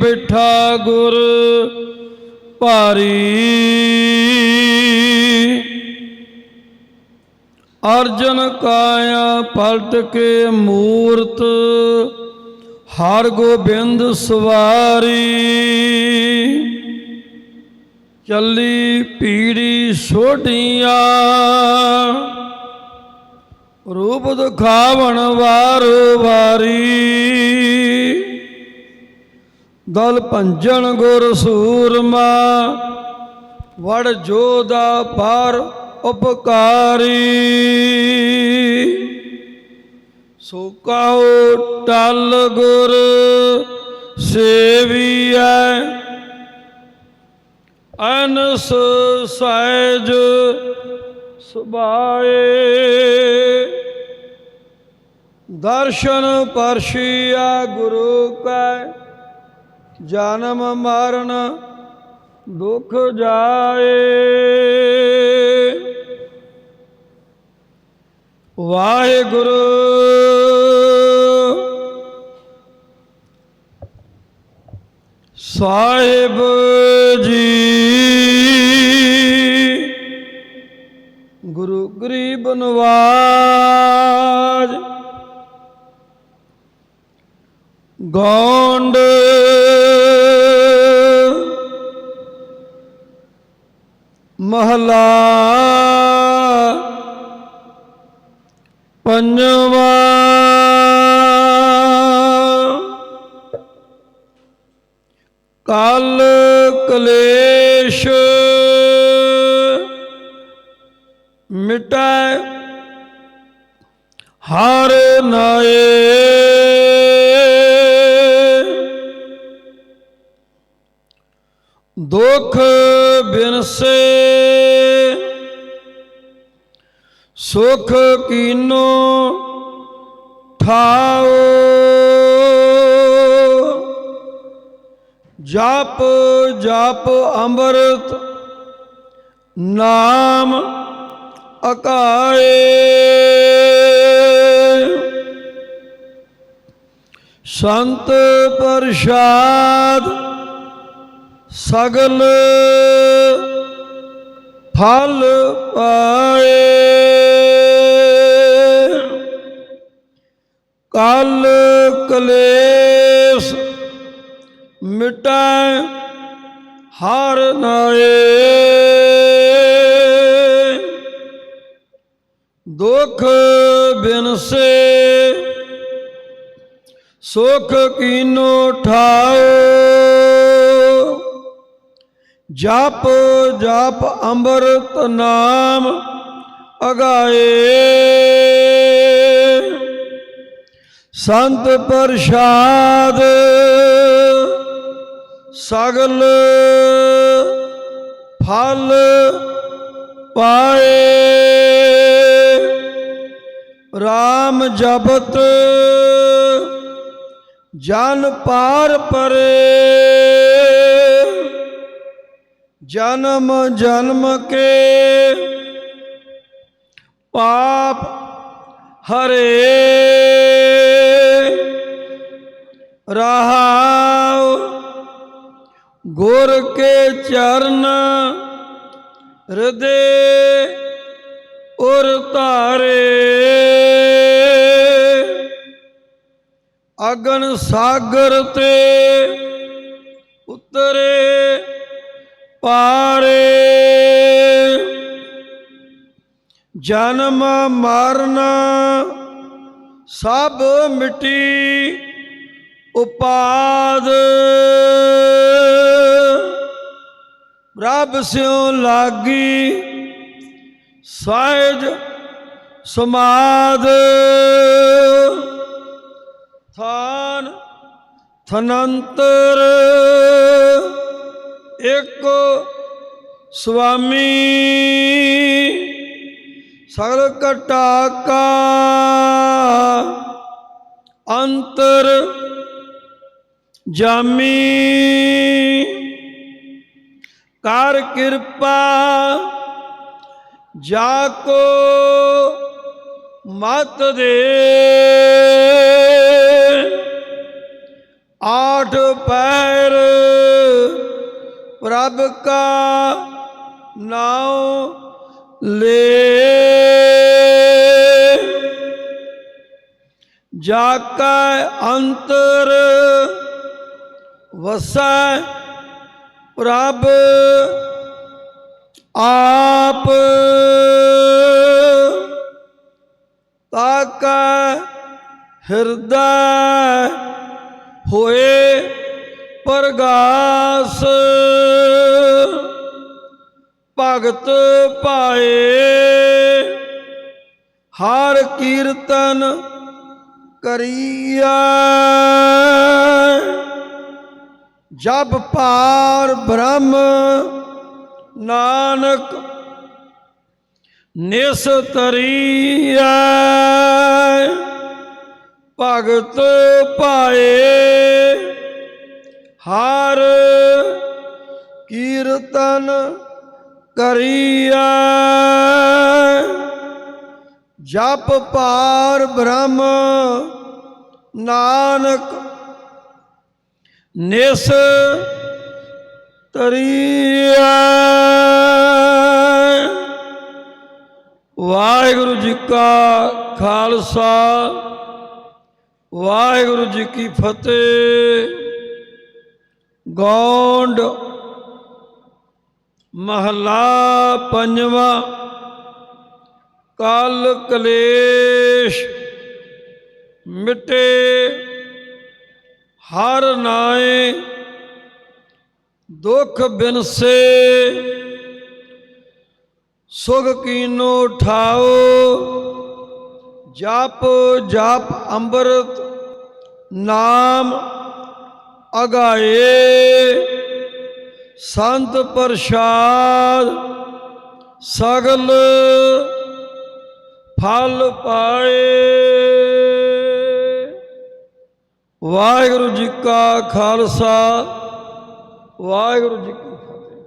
ਬਿਠਾ ਗੁਰ ਭਾਰੀ। ਅਰਜਨ ਕਾਇਆ ਪਲਟ ਕੇ ਮੂਰਤ, ਹਰ ਗੋਬਿੰਦ ਸਵਾਰੀ। ਚੱਲੀ ਪੀੜੀ ਛੋਟੀਆਂ ਰੂਪ ਦਿਖਾਵਣ ਵਾਰ ਵਾਰੀ। ਦਲ ਭੰਜਨ ਗੁਰ ਸੂਰਮਾ, ਵੜ ਜੋਦਾ ਪਰ ਉਪਕਾਰੀ। ਸੋ ਕਹੋ ਟਲ ਗੁਰ ਸੇਵੀਐ, ਅਨਸ ਸਹਿਜ ਸੁਭਾਏ। ਦਰਸ਼ਨ ਪਰਸ਼ੀਆ ਗੁਰੂ ਕੈ ਜਨਮ ਮਰਨ ਦੁਖ ਜਾਏ। ਵਾਹਿਗੁਰੂ। ਸਾਹਿਬ ਜੀ। ਗੁਰੂ ਗਰੀਬ ਨਵਾਜ। ਗੌਂਡ। ਮਹਲਾ ਪੰਜਵਾ। ਕਲ ਕਲੇਸ਼ ਮਿਟੈ ਹਰ ਨਾਏ। ਸੁਖ ਕੀਨੋ ਠਾਓ। ਜਪ ਜਪ ਅੰਮ੍ਰਿਤ ਨਾਮ ਅਕਾਏ। ਸੰਤ ਪ੍ਰਸਾਦ ਸਗਲ ਫਲ ਪਾਏ। ਕਲ ਕਲੇਸ਼ ਮਿਟੈ ਹਰ ਨਾਏ। ਦੁਖ ਬਿਨਸੇ ਸੁਖ ਕੀਨੋ ਠਾਓ। ਜਪ ਜਪ ਅੰਮ੍ਰਿਤ ਨਾਮ ਅਗਾਏ। ਸੰਤ ਪ੍ਰਸਾਦ ਸਗਲ ਫਲ ਪਾਏ। RAM ਜਪਤ ਜਨ ਪਾਰ ਪਰੇ। ਜਨਮ ਜਨਮ ਕੇ ਪਾਪ ਹਰੇ। ਰਹਾਉ। ਗੁਰ ਕੇ ਚਰਨ ਹਿਰਦੇ ਉਰ ਧਾਰੇ। ਅਗਨ ਸਾਗਰ ਤੇ ਉਤਰੇ ਪਾਰੇ। ਜਨਮ ਮਰਨ ਸਭ ਮਿਟੀ ਉਪਾਦ। ਰੱਬ ਸਿਉ ਲਾਗੀ ਸਹਿਜ ਸਮਾਦ। ਥਾਨ ਥਨੰਤਰ ਇੱਕ ਸੁਆਮੀ ਸਗਲ ਘਟਾ ਅੰਤਰ ਜਾਮੀ ਕਰ ਕਿਰਪਾ ਜਾ ਕੋ ਮਤ ਦੇ। ਆਠ ਪੈਰ ਪ੍ਰਭ ਕਾ ਨਾਉ ਲੇ। ਜਾ ਕਾ ਅੰਤਰ ਵਸੈ ਪ੍ਰਭ ਆਪ। ਤਾਕ ਹਿਰਦੈ ਹੋਏ ਪ੍ਰਗਾਸ। ਭਗਤ ਪਾਏ ਹਰ ਕੀਰਤਨ ਕਰੀਆ ਜਬ ਪਾਰ ਬ੍ਰਹਮ ਨਾਨਕ ਨਿਸਤਰੀਐ ਭਗਤ ਪਾਏ ਹਰ ਕੀਰਤਨ ਕਰੀਐ। ਜਪ ਪਾਰ ਬ੍ਰਹਮ ਨਾਨਕ ਨਿਸ ਤਰੀਐ। ਵਾਹਿਗੁਰੂ ਜੀ ਕਾ ਖਾਲਸਾ, ਵਾਹਿਗੁਰੂ ਜੀ ਕੀ ਫਤਿਹ। ਗੌਂਡ ਮਹਲਾ ਪੰਜਵਾ ਕਲ ਕਲੇਸ਼ ਮਿਟੇ। ਹਰ ਨਾਏ ਦੁਖ ਬਿਨਸੇ ਸੁਖ ਕੀਨੋ ਠਾਓ ਜਪ ਜਪ ਅੰਮ੍ਰਿਤ ਨਾਮ ਅਗਾਏ, ਸੰਤ ਪ੍ਰਸਾਦ ਸਗਲ ਫਲ ਪਾਏ। ਵਾਹਿਗੁਰੂ ਜੀ ਕਾ ਖਾਲਸਾ ਵਾਹਿਗੁਰੂ ਜੀ ਕੀ ਫਤਿਹ।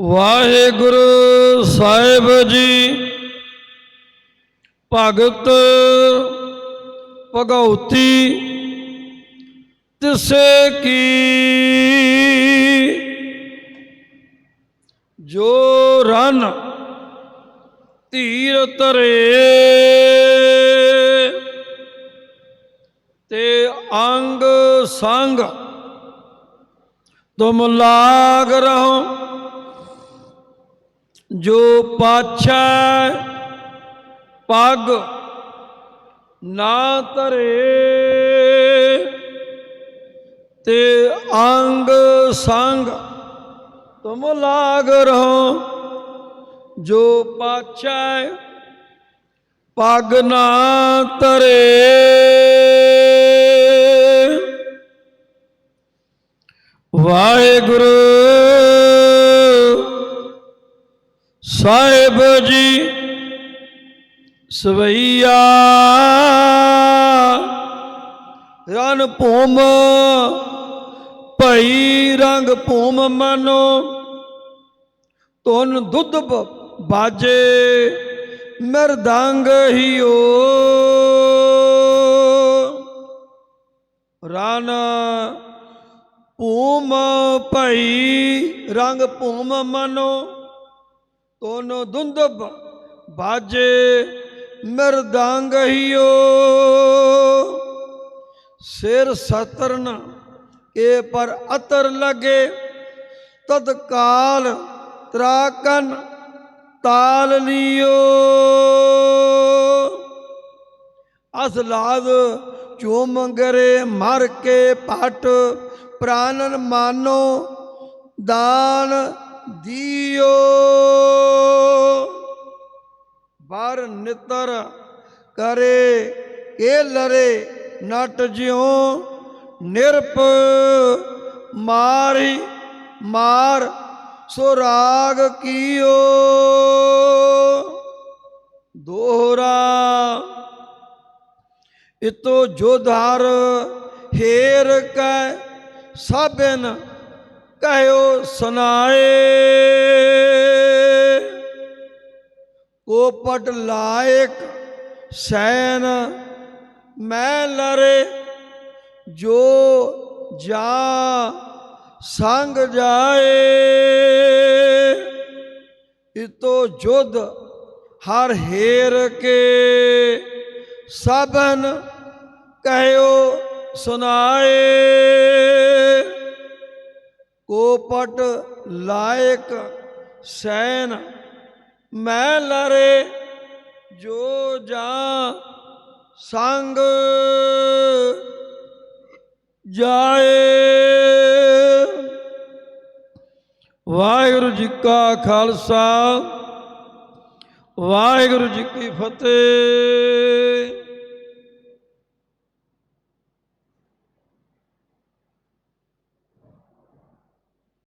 ਵਾਹਿਗੁਰੂ ਸਾਹਿਬ ਜੀ ਭਗਤ ਭਗਉਤੀ ਤਿਸੇ ਕੀ ਜੋ ਰਨ ਧੀਰ ਤਰੇ ਤੇ ਅੰਗ ਸੰਗ ਤੁਮ ਲਾਗ ਰਹੋ ਜੋ ਪਾਛੈ ਪਗ ਨਾ ਧਰੇ ਤੇ ਅੰਗ ਸੰਗ ਤੁਮ ਲਾਗ ਰਹੋ। ਜੋ ਪਾਛੈ ਪਗ ਨਾ ਧਰੇ। ਵਾਹਿਗੁਰੂ ਸਾਹਿਬ ਜੀ ਸਵਈਆ ਰਨ ਭੂਮ, ਭਈ ਰੰਗ ਭੂਮ ਮਨੋ ਤੁਨ ਦੁੱਧ ਬਾਜੇ ਮਰਦੰਗ ਹੀਓ। ਰਨ ਭੂਮ, ਭਈ ਰੰਗ ਭੂਮ ਮਨੋ ਤੋਨੋ ਦੁੰਦਬ ਬਾਜੇ ਮਰਦੰਗ ਹੀਓ ਸਿਰ ਸਤਰਨ ਕੇ ਪਰ ਅਤਰ ਲਗੇ, ਤਤਕਾਲ ਤਰਾਕਨ ਤਾਲ ਲਿਓ। ਅਸਲਾਦ ਚੂਮੰਗਰੇ ਮਰ ਕੇ ਪਟ, ਪ੍ਰਾਨਨ ਮਾਨੋ ਦਾਨ ਦਿਓ। ਬਰ ਨਿਤਰ ਕਰੇ ਕੇ ਲਰੇ ਨਟ ਜਿਉ ਨਿਰਪ ਮਾਰੀ ਮਾਰ, ਸੋ ਰਾਗ ਕੀਓ। ਦੋਹਰਾ, ਇਤੋ ਜੋਧਾਰ ਹੇਰ ਕੈ, ਸਾਬਨ ਕਹਿਓ ਸੁਨਾਏ ਕੋਪਟ ਲਾਇਕ ਸੈਨ ਮੈਂ ਲਰੇ ਜੋ ਜਾ ਸੰਗ ਜਾਏ। ਇਤੋ ਜੁਧ ਹਰ ਹੇਰ ਕੇ ਸਭਨ ਕਹਿਓ ਸੁਨਾਏ ਕੋਪਟ ਲਾਇਕ ਸੈਨ ਮੈਂ ਲਰੇ ਜੋ ਜਾ ਸੰਗ ਜਾਏ। ਵਾਹਿਗੁਰੂ ਜੀ ਕਾ ਖਾਲਸਾ ਵਾਹਿਗੁਰੂ ਜੀ ਕੀ ਫਤਿਹ।